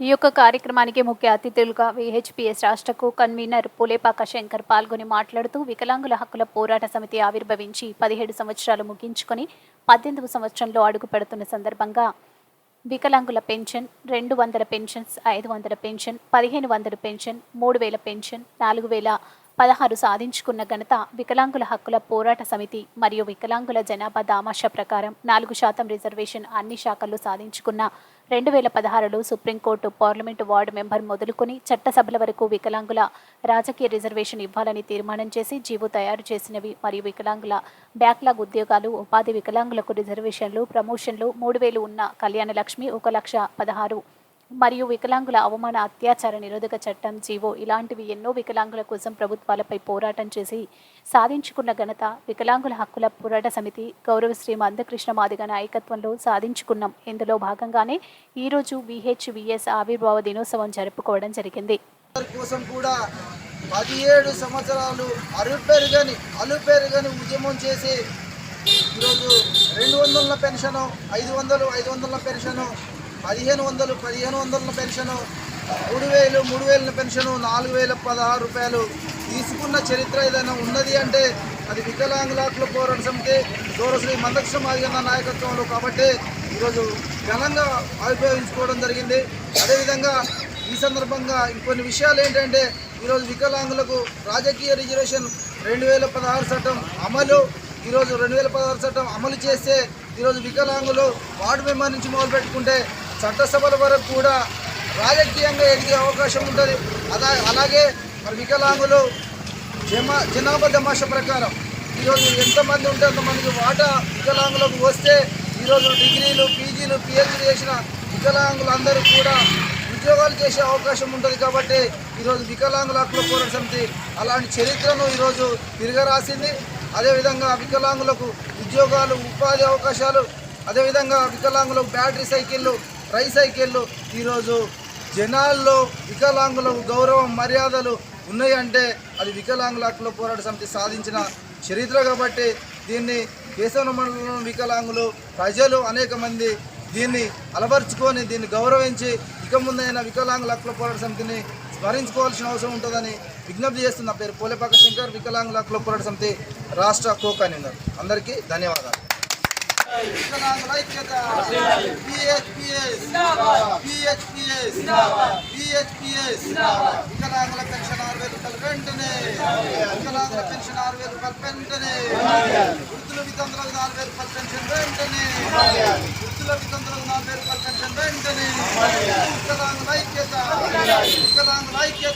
ఈ యొక్క కార్యక్రమానికి ముఖ్య అతిథులుగా విహెచ్పిఎస్ రాష్ట్రకు కన్వీనర్ పులేపాక శంకర్ పాల్గొని మాట్లాడుతూ వికలాంగుల హక్కుల పోరాట సమితి ఆవిర్భవించి పదిహేడు సంవత్సరాలు ముగించుకొని పద్దెనిమిది సంవత్సరంలో అడుగు పెడుతున్న సందర్భంగా వికలాంగుల పెన్షన్ రెండు వందల పెన్షన్స్ ఐదు వందల పెన్షన్ పదిహేను వందల పెన్షన్ మూడు వేల పెన్షన్ నాలుగు వేల పదహారు సాధించుకున్న ఘనత వికలాంగుల హక్కుల పోరాట సమితి మరియు వికలాంగుల జనాభా దామాష ప్రకారం నాలుగు శాతం రిజర్వేషన్ అన్ని శాఖల్లో సాధించుకున్న రెండు వేల పదహారులో సుప్రీంకోర్టు పార్లమెంటు వార్డు మెంబర్ మొదలుకొని చట్టసభల వరకు వికలాంగుల రాజకీయ రిజర్వేషన్ ఇవ్వాలని తీర్మానం చేసి జీవో తయారు చేసినవి మరియు వికలాంగుల బ్యాక్లాగ్ ఉద్యోగాలు ఉపాధి వికలాంగులకు రిజర్వేషన్లు ప్రమోషన్లు మూడు వేలు ఉన్న కళ్యాణ లక్ష్మి ఒక లక్ష పదహారు మరియు వికలాంగుల అవమాన అత్యాచార నిరోధక చట్టం జీవో ఇలాంటివి ఎన్నో వికలాంగుల కోసం ప్రభుత్వాలపై పోరాటం చేసి సాధించుకున్న ఘనత వికలాంగుల హక్కుల పోరాట సమితి గౌరవశ్రీ మందకృష్ణ మాదిగ నాయకత్వంలో సాధించుకున్నాం. ఇందులో భాగంగానే ఈరోజు విహెచ్విఎస్ ఆవిర్భావ దినోత్సవం జరుపుకోవడం జరిగింది. కోసం కూడా పదిహేడు సంవత్సరాలు అరుపెరుగని అలుపెరుగని ఉద్యమం చేసి ఈరోజు రెండు వందల పెన్షను ఐదు వందలు ఐదు వందల పెన్షను పదిహేను వందలు పదిహేను వందల పెన్షను మూడు వేలు మూడు వేల పెన్షను నాలుగు వేల పదహారు రూపాయలు తీసుకున్న చరిత్ర ఏదైనా ఉన్నది అంటే అది వికలాంగుల హక్కుల పోరాట సమితి గౌరవశ్రీ మందకృష్ణ మాదిగన్న నాయకత్వంలో కాబట్టి ఈరోజు ఘనంగా ఆవిర్భవించుకోవడం జరిగింది. అదేవిధంగా ఈ సందర్భంగా ఇంకొన్ని విషయాలు ఏంటంటే ఈరోజు వికలాంగులకు రాజకీయ రిజర్వేషన్ రెండు వేల పదహారు చట్టం అమలు ఈరోజు రెండు వేల పదహారు చట్టం అమలు చేస్తే ఈరోజు వికలాంగులు వార్డు మెంబర్ నుంచి మొదలు పెట్టుకుంటే చట్టసభల వరకు కూడా రాజకీయంగా ఎదిగే అవకాశం ఉంటుంది. అలా అలాగే మరి వికలాంగులు జమా జనాభా దమాష ప్రకారం ఈరోజు ఎంతమంది ఉంటే అంతమందికి వాటా వికలాంగులకు వస్తే ఈరోజు డిగ్రీలు పీజీలు పిహెచ్డీ చేసిన వికలాంగులందరూ కూడా ఉద్యోగాలు చేసే అవకాశం ఉంటుంది కాబట్టి ఈరోజు వికలాంగుల హక్కుల పోరాట సమితి అలాంటి చరిత్రను ఈరోజు తిరగరాసింది. అదేవిధంగా వికలాంగులకు ఉద్యోగాలు ఉపాధి అవకాశాలు అదేవిధంగా వికలాంగులకు బ్యాటరీ సైకిళ్ళు ట్రైసైకిళ్ళు. ఈరోజు జనాల్లో వికలాంగులకు గౌరవం మర్యాదలు ఉన్నాయంటే అది వికలాంగుల హక్కుల పోరాట సమితి సాధించిన చరిత్ర కాబట్టి దీన్ని కేశవన మండలం వికలాంగులు ప్రజలు అనేక మంది దీన్ని అలవర్చుకొని దీన్ని గౌరవించి ఇక ముందైన వికలాంగుల హక్కుల పోరాట సమితిని స్మరించుకోవాల్సిన అవసరం ఉంటుందని విజ్ఞప్తి చేస్తున్న పేరు పోలేపాక శంకర్ వికలాంగుల హక్కుల పోరాట సమితి రాష్ట్ర కోకానిందర్. అందరికీ ధన్యవాదాలు. వికలాంగుల ఐక్యత బిహెచ్పిఎస్ బిహెచ్పిఎస్ బిహెచ్పిఎస్ వికలాంగుల పెన్షన్ ఆరు వేల రూపాయలు వెంటనే వికలాంగుల పెన్షన్ ఆరు వేల రూపాయలు వెంటనే వృద్ధుల వితంతులకు నాలుగు వేల రూపాయల పెన్షన్ వెంటనే వృద్ధుల వితంతులకు నాలుగు వేల రూపాయల పెన్షన్ వెంటనే వికలాంగుల ఐక్యత వికలాంగుల ఐక్యత